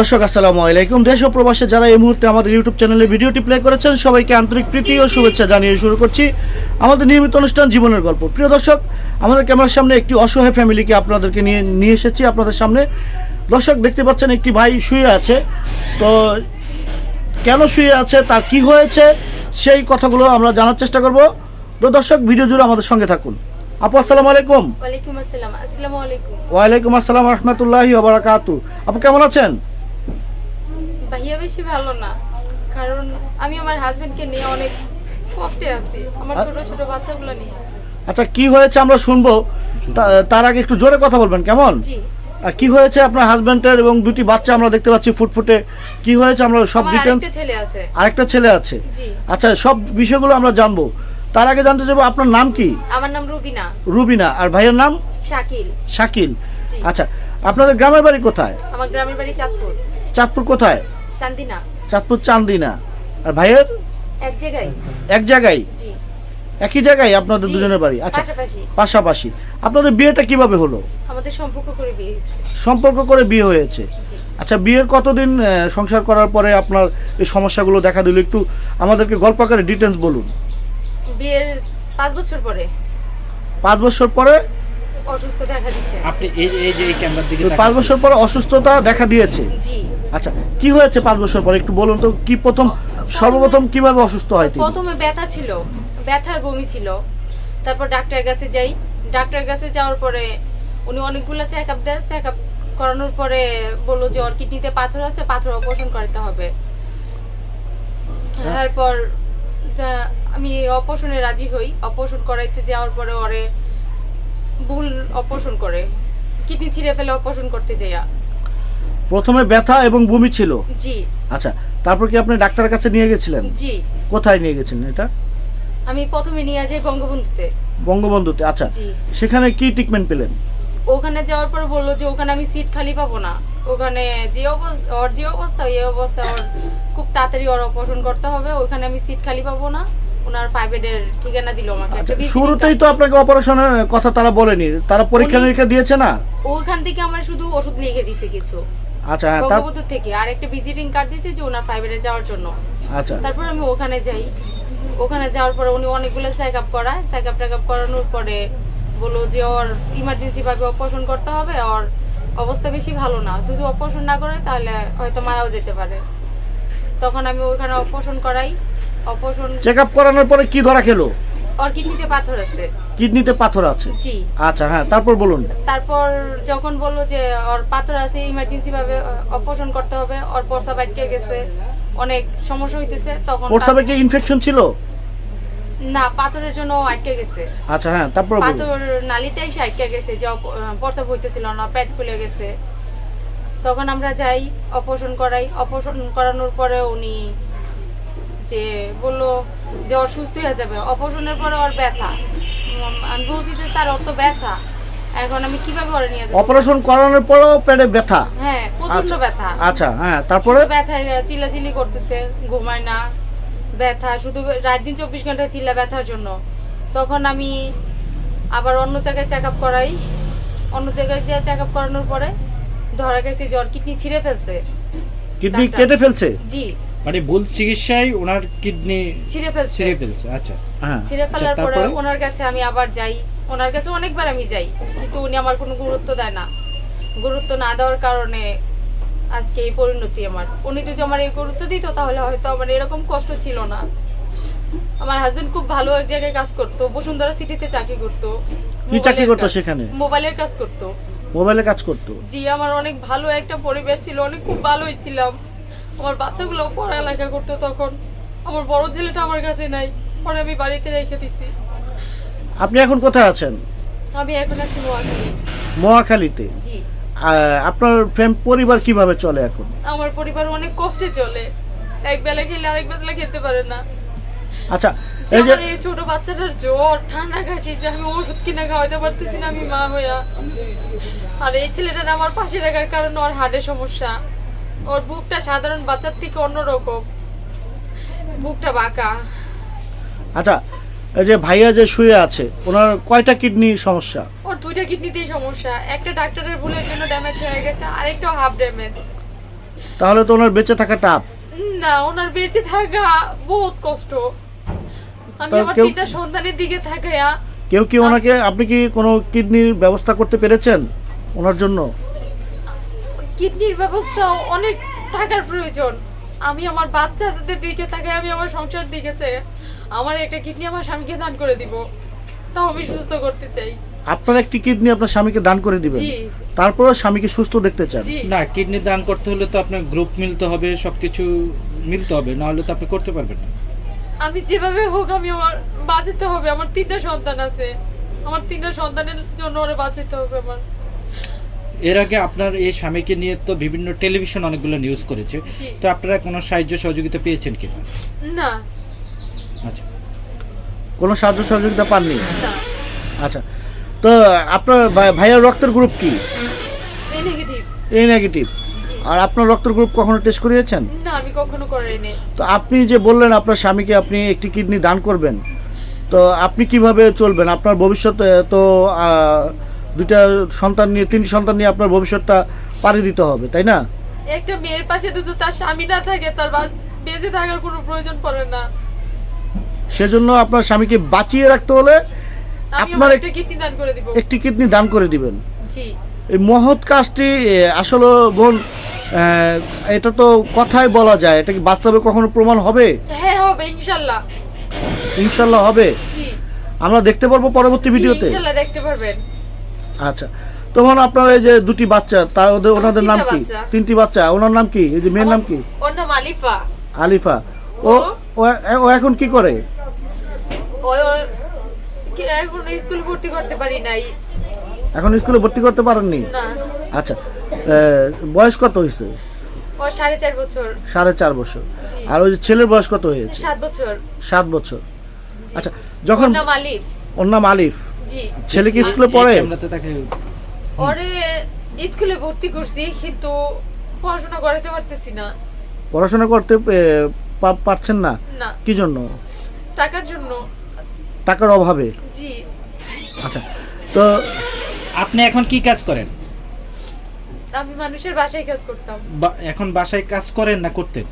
দর্শক আসসালামু আলাইকুম। দেশ ও প্রবাসে যারা এই মুহূর্তে আমাদের ইউটিউব চ্যানেলে ভিডিওটি প্লে করেছেন সবাইকে আন্তরিক প্রীতি ও শুভেচ্ছা জানিয়ে শুরু করছি আমাদের নিয়মিত অনুষ্ঠান জীবনের গল্প। প্রিয় দর্শক আমাদের ক্যামেরার সামনে একটি অসহায় ফ্যামিলিকে আপনাদেরকে নিয়ে নিয়ে এসেছি। আপনাদের সামনে দর্শক দেখতে পাচ্ছেন একটি ভাই শুয়ে আছে। তো কেন শুয়ে আছে তার কি হয়েছে সেই কথাগুলো আমরা জানার চেষ্টা করব। তো দর্শক ভিডিও জুড়ে আমাদের সঙ্গে থাকুন। আপু আসসালামু আলাইকুম। ওয়ালাইকুম আসসালাম। আসসালামু আলাইকুম। ওয়ালাইকুম আসসালাম রহমতুল্লাহি ওবরাকাতু আপু কেমন আছেন? ভাইয়া বেশি ভালো না। কারণ আমি আমার হাজবেন্ডকে নিয়ে অনেক কষ্টে আছি। আমার ছোট ছোট বাচ্চাগুলো নিয়ে। আচ্ছা কি হয়েছে আমরা শুনব? তার আগে একটু জোরে কথা বলবেন কেমন? আর কি হয়েছে আপনার হাজবেন্ডের এবং দুটি বাচ্চা আমরা দেখতে পাচ্ছি ফুটফুটে? কি হয়েছে আমরা সব ডিটেলস আরেকটা ছেলে আছে। আরেকটা ছেলে আছে? জি। আচ্ছা সব বিষয়গুলো আমরা জানব। তার আগে জানতে চাইব আপনার নাম কি? আমার নাম রুবিনা। রুবিনা। আর ভাইয়ের নাম? শাকিল। শাকিল। আচ্ছা আপনাদের গ্রামের বাড়ি কোথায়? আমার গ্রামের বাড়ি চাঁদপুর। চাঁদপুর কোথায়? চান্দিনা। চাঁদপুর চান্দিনা। আর ভাইয়ের? এক জায়গায়। এক জায়গায়? জি। একই জায়গায় আপনাদের দুজনের বাড়ি? আচ্ছা। পাশাপাশি। পাশাপাশি। আপনাদের বিয়েটা কীভাবে হলো? আমাদের সম্পর্ক করে বিয়ে হয়েছে। সম্পর্ক করে বিয়ে হয়েছে। আচ্ছা বিয়ের কতদিন সংসার করার পরে আপনার এই সমস্যাগুলো দেখা দিল? একটু আমাদেরকে গল্প আকারে ডিটেলস বলুন। বিয়ের পাঁচ বছর পরে। পাঁচ বছর পরে? অসুস্থ দেখা দিচ্ছে আপনি এই এই যে এই ক্যামেরার দিকে পাঁচ বছর পরে অসুস্থতা দেখা দিয়েছে? জি। আচ্ছা কি হয়েছে পাঁচ বছর পরে? একটু বলুন তো কি প্রথম সর্বপ্রথম কীভাবে অসুস্থ হয় তিনি? প্রথমে ব্যথা ছিল ব্যথার বমি ছিল। তারপর ডাক্তারের কাছে যাই। ডাক্তারের কাছে যাওয়ার পরে উনি অনেকগুলো চেক আপ দেয়। চেক আপ করানোর পরে বলল যে ওর কিডনিতে পাথর আছে পাথর অপারেশন করতে হবে। তারপর যা- আমি অপারেশনে রাজি হই। অপারেশন করাইতে যাওয়ার পরে ওরে ভুল অপারেশন করে। কিডনি ছিঁড়ে ফেলে অপারেশন করতে যাইয়া। প্রথমে ব্যথা এবং বমি ছিল? জি। আচ্ছা তারপর কি আপনি ডাক্তারের কাছে নিয়ে গেছিলেন? জি। কোথায় নিয়ে গেছেন এটা? আমি প্রথমে নিয়ে যাই বঙ্গবন্ধুতে। বঙ্গবন্ধুতে আচ্ছা। জি। সেখানে কি ট্রিটমেন্ট পেলেন? ওখানে যাওয়ার পর বলল যে ওখানে আমি সিট খালি পাবো না। ওখানে যে অবস্থা ওর যে অবস্থা এই অবস্থা ওর খুব তাড়াতাড়ি ওর অপারেশন করতে হবে। ওখানে আমি সিট খালি পাবো না। ওনার প্রাইভেটের ঠিকানা দিল আমাকে। আচ্ছা শুরুতেই তো আপনাকে অপারেশনের কথা তারা বলেনি। তারা পরীক্ষা নিরীক্ষা দিয়েছে না? ওখান থেকে আমার শুধু ওষুধ লিখে দিছে কিছু। আচ্ছা হ্যাঁ তার থেকে আর একটা ভিজিটিং কার্ড দিয়েছে যে ওনার প্রাইভেটে যাওয়ার জন্য। আচ্ছা। তারপর আমি ওখানে যাই। ওখানে যাওয়ার পরে উনি অনেকগুলো চেক আপ করায়। চেক আপ টেক আপ করানোর পরে বলল যে ওর ইমার্জেন্সি ভাবে অপারেশন করতে হবে ওর অবস্থা বেশি ভালো না। যদি অপারেশন না করে তাহলে হয়তো মারাও যেতে পারে। তখন আমি ওখানে অপারেশন করাই। অপারেশন চেক আপ করানোর পরে কি ধরা খেলো? ওর কিডনিতে পাথর আছে। কিডনিতে পাথর আছে? জি। আচ্ছা হ্যাঁ তারপর বলুন। তারপর যখন বলল যে ওর পাথর আছে ইমার্জেন্সি ভাবে অপারেশন করতে হবে ওর পর্সা বাইটকে গেছে অনেক সমস্যা হইতেছে তখন প্রস্রাবে কি ইনফেকশন ছিল? না পাথরের জন্য আটকে গেছে। আচ্ছা হ্যাঁ তারপর বলুন। পাথর নালিতে এসে আটকে গেছে যে প্রস্রাব হইতেছিল না পেট ফুলে গেছে। তখন আমরা যাই অপারেশন করাই। অপারেশন করানোর পরে উনি যে বলল যে ওর সুস্থ হয়ে যাবে অপারেশনের পরে ওর ব্যথা। আমি বলছি যে স্যার ওর তো ব্যথা। এখন আমি কীভাবে ওরে নিয়ে যাব? অপারেশন করানোর পরেও পেটে ব্যথা? হ্যাঁ প্রচণ্ড আচ্ছা। ব্যথা। আচ্ছা হ্যাঁ তারপরে? ব্যথা চিল্লাচিল্লি করতেছে ঘুমায় না ব্যথা শুধু রাত দিন চব্বিশ ঘণ্টা চিল্লা ব্যথার জন্য। তখন আমি আবার অন্য জায়গায় চেক আপ করাই। অন্য জায়গায় যে চেক আপ করানোর পরে ধরা গেছে জ্বর কিডনি ছিঁড়ে ফেলছে। কিডনি কেটে ফেলছে? জি। মানে ভুল চিকিৎসায় ওনার কিডনি ছিঁড়ে ফেলছে। ছিঁড়ে ফেলছে আচ্ছা। হ্যাঁ ছিঁড়ে ফেলার আচ্ছা, পরে ওনার কাছে আমি আবার যাই। ওনার কাছে অনেকবার আমি যাই কিন্তু উনি আমার কোনো গুরুত্ব দেয় না। গুরুত্ব না দেওয়ার কারণে আজকে এই পরিণতি আমার। উনি যদি আমার এই গুরুত্ব দিত তাহলে হয়তো আমার এরকম কষ্ট ছিল না। আমার হাজবেন্ড খুব ভালো এক জায়গায় কাজ করতো বসুন্ধরা সিটিতে চাকরি করতো। কি চাকরি মোবাইলের করতো সেখানে? মোবাইলের কাজ করতো। মোবাইলে কাজ করতো? জি আমার অনেক ভালো একটা পরিবেশ ছিল অনেক খুব ভালোই ছিলাম। আমার বাচ্চাগুলো পড়ালেখা করতো তখন। আমার বড় ছেলেটা আমার কাছে নাই পরে আমি বাড়িতে রেখে দিছি। আপনি এখন কোথায় আছেন? আমি এখন আছি নোয়াখালী। মহাখালীতে জি। আপনার ফ্যাম পরিবার কীভাবে চলে এখন? আমার পরিবার অনেক কষ্টে চলে। এক বেলা খেলে আরেক বেলা খেতে পারে না। আচ্ছা এই যে এই ছোট বাচ্চাটার জ্বর ঠান্ডা কাশি যে আমি ওষুধ কিনে খাওয়াতে পারতেছি না আমি মা হইয়া। আর এই ছেলেটার আমার পাশে রাখার কারণে ওর হার্টের সমস্যা। ওর বুকটা সাধারণ বাচ্চার থেকে অন্যরকম। বুকটা বাঁকা। আচ্ছা এই যে ভাইয়া যে শুয়ে আছে ওনার কয়টা কিডনি সমস্যা? ওর দুইটা কিডনিতেই সমস্যা। একটা ডাক্তারের ভুলের জন্য ড্যামেজ হয়ে গেছে আরেকটাও হাফ ড্যামেজ তাহলে তো ওনার বেঁচে থাকা টাপ না ওনার বেঁচে থাকা বহুত কষ্ট। আমি আমার তিনটা সন্তানের দিকে থাকায়া কেউ কি ওনাকে আপনি কি কোনো কিডনির ব্যবস্থা করতে পেরেছেন ওনার জন্য? কিডনির ব্যবস্থা অনেক টাকার প্রয়োজন। আমি আমার বাচ্চাদের দিকে তাকাই আমি আমার সংসার দিকে চাই আমার একটা কিডনি আমার স্বামীকে দান করে দিব। তাও আমি সুস্থ করতে চাই। আপনার একটি কিডনি আপনার স্বামীকে দান করে দিবেন। জি। তারপরেও স্বামীকে সুস্থ দেখতে চান। না কিডনি দান করতে হলে তো আপনার গ্রুপ মিলতে হবে সবকিছু মিলতে হবে না হলে তো আপনি করতে পারবেন না। আমি যেভাবে হোক আমি আমার বাঁচাতে হবে আমার তিনটা সন্তান আছে। আমার তিনটা সন্তানের জন্য ওরা বাঁচাতে হবে আমার। এর আগে আপনার এই স্বামীকে নিয়ে তো বিভিন্ন টেলিভিশন অনেকগুলো নিউজ করেছে। তো আপনারা কোনো সাহায্য সহযোগিতা পেয়েছেন কি? না। আচ্ছা। কোনো সাহায্য সহযোগিতা পাননি? না। আচ্ছা। তো আপনার ভাই- ভাইয়ার রক্তের গ্রুপ কি? এই নেগেটিভ এ নেগেটিভ আর আপনার রক্তের গ্রুপ কখনো টেস্ট করিয়েছেন? না আমি কখনো করাইনি। তো আপনি যে বললেন আপনার স্বামীকে আপনি একটি কিডনি দান করবেন তো আপনি কীভাবে চলবেন? আপনার ভবিষ্যতে তো আহ, দুইটা সন্তান নিয়ে তিনটি সন্তান নিয়ে আপনার ভবিষ্যৎটা পাড়ি দিতে হবে তাই না? একটা মেয়ের পাশে তো তার স্বামী না থাকে তার বেঁচে থাকার কোনো প্রয়োজন পড়ে না। সেজন্য আপনার স্বামীকে বাঁচিয়ে রাখতে হলে আপনার একটা কিডনি দান করে দিব। একটি কিডনি দান করে দিবেন। জি। এই মহৎ কাজটি আসলে বোন এটা তো কথায় বলা যায়। এটা কি বাস্তবে কখনো প্রমাণ হবে? হ্যাঁ হবে ইনশাল্লাহ। ইনশাল্লাহ হবে। জি। আমরা দেখতে পারব পরবর্তী ভিডিওতে। ইনশাল্লাহ দেখতে পারবেন। আচ্ছা। তখন আপনার এই যে দুটি বাচ্চা তার ওদের ওনাদের নাম কি? তিনটি বাচ্চা। ওনার নাম কি? এই যে মেয়ের নাম কি? ওর নাম আলিফা। আলিফা। ও ও- এখন কি করে? এখন স্কুল ভর্তি করতে পারি নাই। এখন স্কুলে ভর্তি করতে পারেননি? না। আচ্ছা। বয়স কত হয়েছে? সাড়ে চার বছর। সাড়ে চার বছর। আর ওই যে ছেলের বয়স কত হয়েছে? সাত বছর। সাত বছর। আচ্ছা যখন ওর নাম আলিফ। জি। ছেলে কি স্কুলে পড়ে? পড়ে ক্যামেরাতে তাকে ওরে স্কুলে ভর্তি করছি কিন্তু পড়াশোনা করাতে পারতেছি না। পড়াশোনা করতে পারছেন না? না। কি জন্য? টাকার জন্য। টাকার অভাবে? জি। আচ্ছা তো আপনি এখন কি কাজ করেন? আমি মানুষের বাসায় কাজ করতাম। বা- এখন বাসায় কাজ করেন না করতেন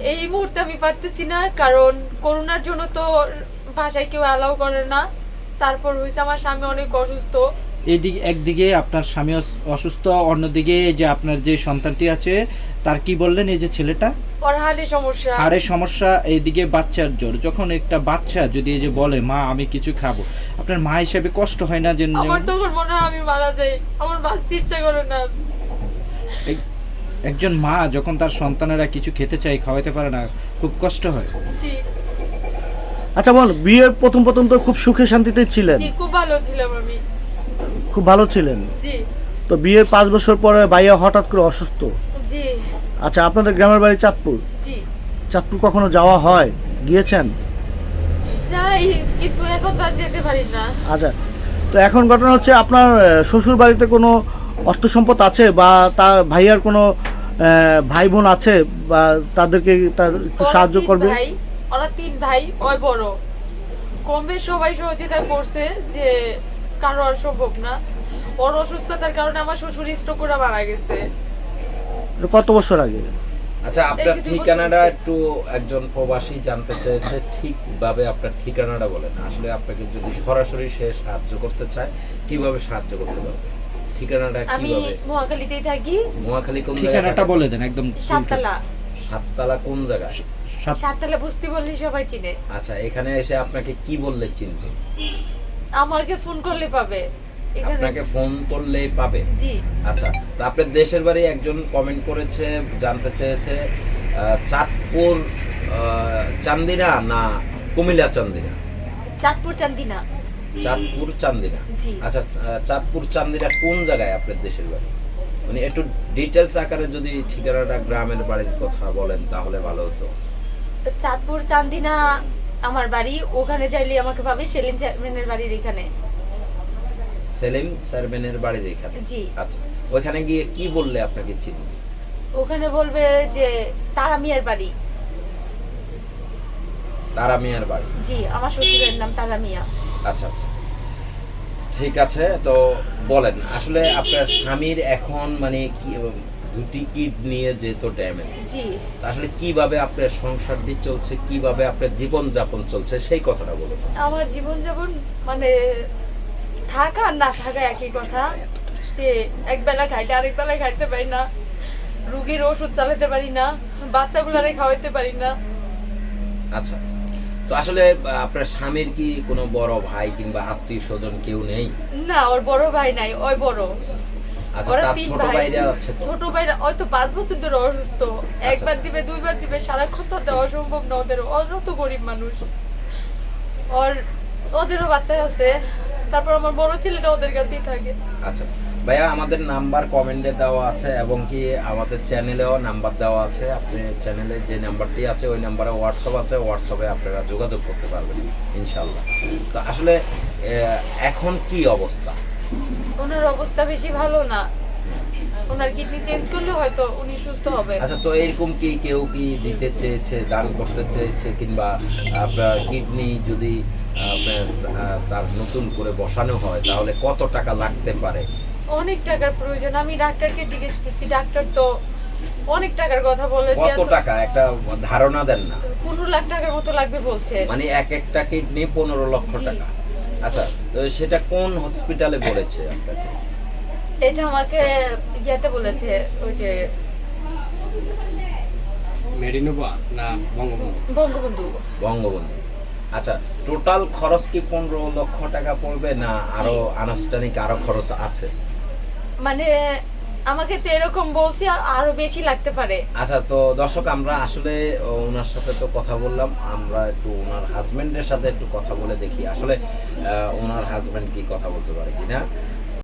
এই মুহূর্তে আমি পারতেছি না কারণ করোনার জন্য তো বাসায় কেউ অ্যালাউ করে না। তারপর হয়েছে আমার স্বামী অনেক অসুস্থ। এইদিকে একদিকে আপনার স্বামী অসুস্থ অন্যদিকে এই যে আপনার যে সন্তানটি আছে তার কি বললেন এই যে ছেলেটা? ওর হাড়ে সমস্যা। হাড়ের সমস্যা এইদিকে বাচ্চার জ্বর। যখন একটা বাচ্চা যদি এই যে বলে মা আমি কিছু খাব। আপনার মা হিসেবে কষ্ট হয় না যে আমার তখন মনে হয় আমি মারা যাই। আমার বাঁচতে ইচ্ছা করে না। একজন মা যখন তার সন্তানেরা কিছু খেতে চায় খাওয়াতে পারে না খুব কষ্ট হয়। জি। আচ্ছা বল বিয়ের প্রথম প্রথম তো খুব সুখে শান্তিতে ছিলেন। জি খুব ভালো ছিলাম আমি। খুব ভালো ছিলেন। জি। তো বিয়ের পাঁচ বছর পরে ভাইয়া হঠাৎ করে অসুস্থ। জি। আচ্ছা আপনাদের গ্রামের বাড়ি চাঁদপুর? জি। চাঁদপুর কখনো যাওয়া হয়? গিয়েছেন? যাই কিন্তু এখন তো আর যেতে পারি না। আচ্ছা তো এখন ঘটনা হচ্ছে আপনার শ্বশুর বাড়িতে কোনো অর্থ সম্পদ আছে বা তার ভাইয়ার কোনো ভাই বোন আছে বা তাদেরকে তার একটু সাহায্য করবে? ভাই ওরা তিন ভাই ওই বড়। কম বেশ সবাই সহযোগিতা করছে যে কারও আর সম্ভব না। ওর অসুস্থতার কারণে আমার শ্বশুর স্ট্রোক করে মারা গেছে। কত বছর আগে? আচ্ছা আপনার ঠিকানাটা একটু একজন প্রবাসী জানতে চেয়েছে ঠিকভাবে আপনার ঠিকানাটা বলেন। আসলে আপনাকে যদি সরাসরি সে সাহায্য করতে চায় কীভাবে সাহায্য করতে পারবে? ঠিকানাটা আমি মহাখালীতেই থাকি। মহাখালী কোন ঠিকানাটা বলে দেন একদম সাততলা। সাততলা কোন জায়গায়? সাত- সাততলা বুঝতে বললে সবাই চিনে। আচ্ছা এখানে এসে আপনাকে কি বললে চিনবে? আমাকে ফোন করলে পাবে। আপনাকে ফোন করলেই পাবে? জি। আচ্ছা তো আপনার দেশের বাড়ি একজন কমেন্ট করেছে জানতে চেয়েছে চাঁদপুর চান্দিনা না কুমিল্লা চান্দিনা? চাঁদপুর চান্দিনা। চাঁদপুর চান্দিনা। আচ্ছা চাঁদপুর চান্দিনা কোন জায়গায় আপনার দেশের বাড়ি? মানে একটু ডিটেলস আকারে যদি ঠিকানাটা গ্রামের বাড়ির কথা বলেন তাহলে ভালো হতো। চাঁদপুর চান্দিনা আমার বাড়ি ওখানে যাইলে আমাকে পাবে সেলিম চেয়ারম্যানের বাড়ির এখানে। সেলিম সারবেনের বাড়ির এখানে? জি। আচ্ছা ওইখানে গিয়ে কি বললে আপনাকে চিনবে ওখানে বলবে যে তারা মিয়ার বাড়ি। তারা মিয়ার বাড়ি? জি আমার শ্বশুরের নাম তারা মিয়া। আচ্ছা আচ্ছা। ঠিক আছে তো বলেন আসলে আপনার স্বামীর এখন মানে কি দুটি কিডনিয়ে যেহেতু ড্যামেজ জি। আসলে কীভাবে আপনার সংসারটি চলছে কীভাবে আপনার জীবন যাপন চলছে সেই কথাটা বলুন। আমার জীবন যাপন মানে থাকা আর না থাকা একই কথা যে এক বেলা খাইতে আরেক বেলা খাইতে পারি না রুগীর ওষুধ চালাতে পারি না বাচ্চাগুলারে খাওয়াইতে পারি না। আচ্ছা তো আসলে আপনার স্বামীর কি কোনো বড় ভাই কিংবা আত্মীয় স্বজন কেউ নেই? না ওর বড় ভাই নাই ওই বড়। ওরা তিন ছোট ভাই। ছোট ভাইরা ওই তো পাঁচ বছর ধরে অসুস্থ। একবার দিবে দুইবার দিবে সারাক্ষণ তো দেওয়া সম্ভব না ওদের। ওরা তো গরিব মানুষ। ওর ওদেরও বাচ্চা আছে। তারপর আমার বড় ছেলেটা ওদের কাছেই থাকে। আচ্ছা ভাইয়া আমাদের নাম্বার কমেন্টে দেওয়া আছে এবং কি আমাদের চ্যানেলেও নাম্বার দেওয়া আছে। আপনি চ্যানেলে যে নাম্বারটি আছে ওই নাম্বারে হোয়াটসঅ্যাপ আছে। হোয়াটসঅ্যাপে আপনারা যোগাযোগ করতে পারবেন ইনশাল্লাহ তো আসলে এখন কি অবস্থা? ওনার অবস্থা বেশি ভালো না। ওনার কিডনি চেঞ্জ করলে হয়তো উনি সুস্থ হবে। আচ্ছা তো এরকম কি কেউ কি দিতে চেয়েছে দান করতে চেয়েছে কিংবা আপনার কিডনি যদি তার নতুন করে বসানো হয় তাহলে কত টাকা লাগতে পারে? অনেক টাকার প্রয়োজন। আমি ডাক্তারকে জিজ্ঞেস করছি ডাক্তার তো অনেক টাকার কথা বলে কত টাকা? একটা ধারণা দেন না। পনেরো লাখ টাকার মতো লাগবে বলছে। মানে এক একটা কিডনি পনেরো লক্ষ। টাকা। আচ্ছা তো সেটা কোন হসপিটালে বলেছে আপনাকে? এটা আমাকে যেতে বলেছে ওই যে মেডিনোভা না বঙ্গবন্ধু? বঙ্গবন্ধু। বঙ্গবন্ধু। আচ্ছা টোটাল খরচ কি পনেরো লক্ষ টাকা পড়বে না আরও আনুষ্ঠানিক আরও খরচ আছে? মানে আমাকে তো এরকম বলছি আরও বেশি লাগতে পারে। আচ্ছা তো দর্শক, আমরা আসলে ওনার সাথে তো কথা বললাম, আমরা একটু ওনার হাজবেন্ডের সাথে একটু কথা বলে দেখি। আসলে ওনার হাজবেন্ড কি কথা বলতে পারে কিনা?